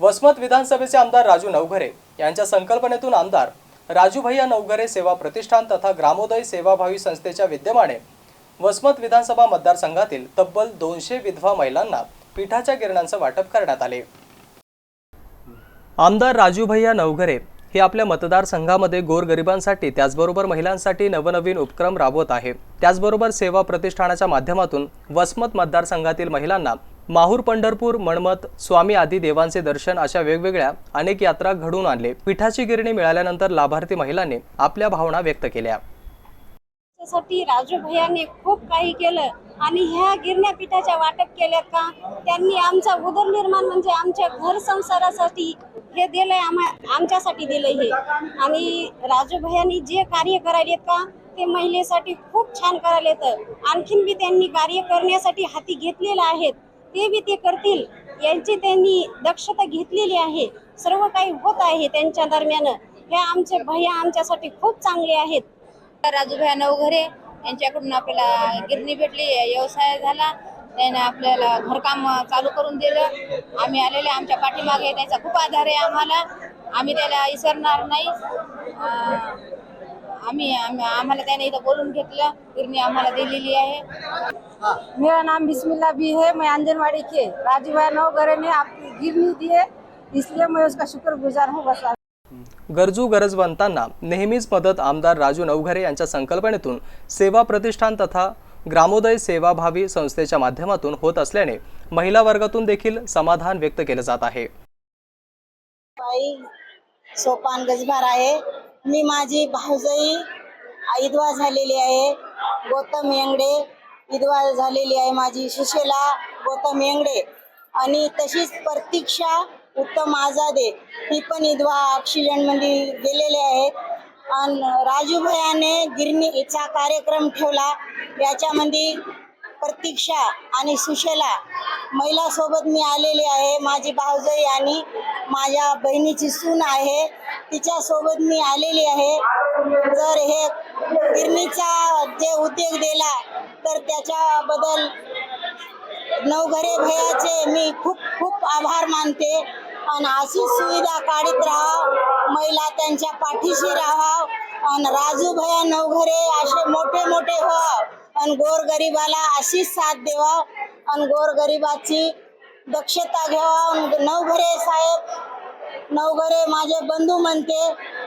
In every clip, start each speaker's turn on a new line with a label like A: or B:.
A: वसमत विधानसभेचे आमदार राजू नवघरे यांच्या संकल्पनेतून आमदार राजूभैया नवघरे सेवा प्रतिष्ठान तथा ग्रामोदय सेवाभावी संस्थेच्या विद्यमाने वसमत विधानसभा मतदारसंघातील तब्बल दोनशे विधवा महिलांना पिठाच्या गिरण्यांचं वाटप करण्यात आले. आमदार राजूभैया नवघरे हे आपल्या मतदारसंघामध्ये गोरगरिबांसाठी त्याचबरोबर महिलांसाठी नवनवीन उपक्रम राबवत आहे. त्याचबरोबर सेवा प्रतिष्ठानाच्या माध्यमातून वसमत मतदारसंघातील महिलांना माहूर पंढरपूर मणमत स्वामी आदी देवांचे दर्शन अशा वेगवेगळ्या अनेक यात्रा घडवून आणले. पिठाची गिरणी मिळाल्यानंतर लाभार्थी महिलांनी आपल्या भावना व्यक्त केल्या.
B: त्यासाठी राजू भैयाने खूप काही केलं. आणि ह्या गिरण्या पिठाच्या वाटप केल्यात का? त्यांनी आमचा उदरनिर्माण म्हणजे आमच्या घर संसारासाठी हे दिलंय आम्हा आमच्यासाठी दिलंय हे. आणि राजू भैयानी जे कार्य करायलेत का? ते महिलेसाठी खूप छान करायलेत. आणखीन बी त्यांनी कार्य करण्यासाठी हाती घेतलेलं आहेत. ते बी ते करतील. यांची त्यांनी दक्षता घेतलेली आहे. सर्व काही होत आहे त्यांच्या दरम्यान. हे आमचे भैया आमच्यासाठी खूप चांगले आहेत.
C: राजूभाई नवघरे यांच्याकडून आपल्याला गिरणी भेटली व्यवसाय झाला. त्याने आपल्याला घरकाम चालू करून दिलं. आम्ही आलेले आमच्या पाठीमागे. त्याचा खूप आधार आहे आम्हाला. आम्ही त्याला विसरणार नाही. आम्ही आम्ही- आम्हाला त्याने इथं बोलून घेतलं गिरणी आम्हाला दिलेली आहे.
D: मेरा नाम बिस्मिल्ला भी है मैं आंगनवाड़ी के राजू भाई नवगरे ने आपकी गिरनी दिए इसलिए मैं उसका शुक्रगुजार हूँ बस
A: गरजू गरजवंतांना नेहमीच मदत आमदार राजू नवघरे यांच्या संकल्पनेतून सेवा प्रतिष्ठान तथा ग्रामोदय सेवाभावी संस्थेच्या माध्यमातून होत असल्याने महिला वर्गातून देखील समाधान व्यक्त केलं जात आहे.
E: बाई सोपान गजभार आहे. मी माझी भाऊजई विधवा झालेली आहे. गौतम येंगडे विधवा झालेली आहे माझी सुशेला गौतम येंगडे आणि तशीच प्रतीक्षा उत्तम आझादे ही पण विधवा ऑक्सिजनमध्ये गेलेले आहेत. आणि राजूभयाने गिरणीचा कार्यक्रम ठेवला. याच्यामध्ये प्रतीक्षा आणि सुशेला महिलासोबत मी आलेली आहे. माझी भाऊजई आणि माझ्या बहिणीची सून आहे. तिच्या सोबत मी आलेली आहे. जर हे गिरणीचा जे उद्योग दिला तर त्याच्याबद्दल नवघरे भयाचे मी खूप खूप आभार मानते. आणि अशी सुविधा काढीत राहा महिला त्यांच्या पाठीशी राहा आणि राजू भया नवघरे असे मोठे मोठे व्हा आणि गोरगरिबाला अशीच साथ देवा आणि गोरगरिबाची दक्षता घ्यावा नवघरे साहेब नवघरे माझे बंधू म्हणते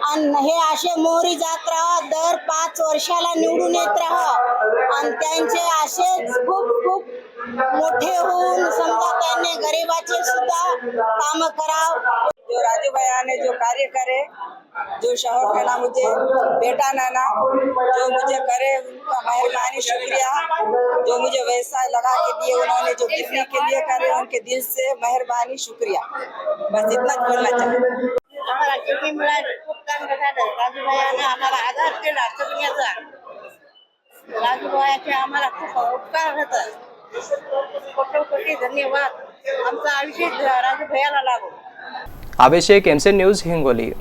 E: आणि हे असे मोहरी जात राहा दर पाच वर्षाला निवडून येत राहा. आणि त्यांचे असेच खूप खूप मोठे होऊन समजा त्यांनी गरीबाचे सुद्धा काम कराव.
F: जो राजू भैया ने जो कार्य करे जो शहर में ना मुझे बेटा नाना जो मुझे करे उनका मेहरबानी शुक्रिया जो मुझे वैसा लगा के दिए उन्होंने जो गिरने के लिए करे उनके दिल से मेहरबानी शुक्रिया बस इतना बोलना चाहिए
E: झालं राजूभायाने आम्हाला आधार होतात कोटी धन्यवाद आमचं आयुष्य राजूभायाला लागो
A: આવે છે કેમસેન ન્યૂઝ હિંગોલી.